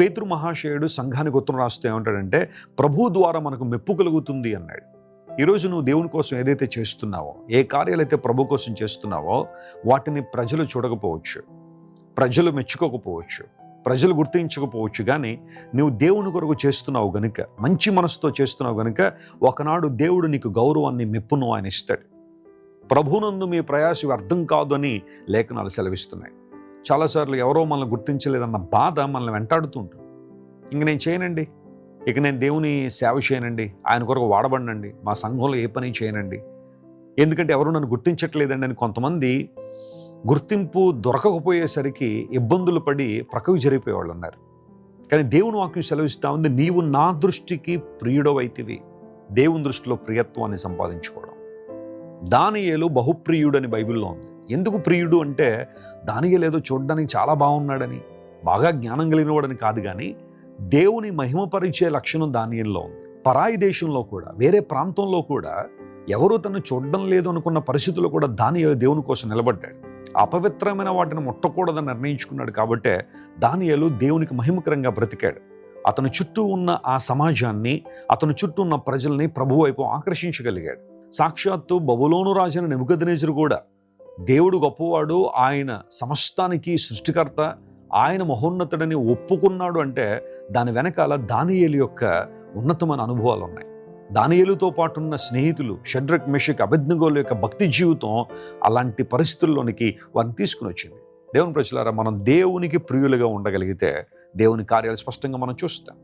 పేతృ మహాశయుడు సంఘానికి ఉత్తరం రాస్తూ ఏమంటాడంటే ప్రభు ద్వారా మనకు మెప్పు కలుగుతుంది అన్నాడు. ఈరోజు నువ్వు దేవుని కోసం ఏదైతే చేస్తున్నావో ఏ కార్యాలైతే ప్రభు కోసం చేస్తున్నావో వాటిని ప్రజలు చూడకపోవచ్చు ప్రజలు మెచ్చుకోకపోవచ్చు ప్రజలు గుర్తించకపోవచ్చు. కానీ నువ్వు దేవుని కొరకు చేస్తున్నావు గనుక మంచి మనసుతో చేస్తున్నావు గనుక ఒకనాడు దేవుడు నీకు గౌరవాన్ని మెప్పును ఆయన ఇస్తాడు. ప్రభునందు మీ ప్రయాసం అర్థం కాదు అని లేఖనాలు సెలవిస్తున్నాయి. చాలాసార్లు ఎవరో మనల్ని గుర్తించలేదన్న బాధ మనల్ని వెంటాడుతూ ఉంటుంది. ఇంక నేను చేయనండి. ఇక నేను దేవుని సేవ చేయనండి. ఆయన కొరకు వాడబడినండి. మా సంఘంలో ఏ పని చేయనండి. ఎందుకంటే ఎవరు నన్ను గుర్తించట్లేదండి అని కొంతమంది గుర్తింపు దొరకకపోయేసరికి ఇబ్బందులు పడి ప్రకవి జరిగిపోయేవాళ్ళు ఉన్నారు. కానీ దేవుని వాక్యం సెలవిస్తూ ఉంది. నీవు నా దృష్టికి ప్రియుడవైతివి. దేవుని దృష్టిలో ప్రియత్వాన్ని సంపాదించుకోవడం. దానియేలు బహుప్రియుడని బైబిల్లో ఉంది. ఎందుకు ప్రియుడు అంటే దానిగా ఏదో చూడడానికి చాలా బాగున్నాడని బాగా జ్ఞానం కలిగినవాడని కాదు కానీ దేవుని మహిమపరిచే లక్షణం దానియంలో ఉంది. పరాయి దేశంలో కూడా వేరే ప్రాంతంలో కూడా ఎవరు తను చూడడం లేదు అనుకున్న పరిస్థితుల్లో కూడా దాని దేవుని కోసం నిలబడ్డాడు. అపవిత్రమైన వాటిని ముట్టకూడదని నిర్ణయించుకున్నాడు కాబట్టే దానియలు దేవునికి మహిమకరంగా బ్రతికాడు. అతని చుట్టూ ఉన్న ఆ సమాజాన్ని అతని చుట్టూ ఉన్న ప్రజల్ని ప్రభు వైపు ఆకర్షించగలిగాడు. సాక్షాత్తు బబులోను రాజైన నెముకదనేజరు కూడా దేవుడు గొప్పవాడు ఆయన సమస్తానికి సృష్టికర్త ఆయన మహోన్నతుడని ఒప్పుకున్నాడు అంటే దాని వెనకాల దానియేలు యొక్క ఉన్నతమైన అనుభవాలు ఉన్నాయి. దానియేలుతో పాటున్న స్నేహితులు షడ్రక్ మెషక్ అభిజ్ఞగోల యొక్క భక్తి జీవితం అలాంటి పరిస్థితుల్లోనికి వారిని తీసుకుని వచ్చింది. దేవుని ప్రజలారా మనం దేవునికి ప్రియులుగా ఉండగలిగితే దేవుని కార్యాలు స్పష్టంగా మనం చూస్తాం.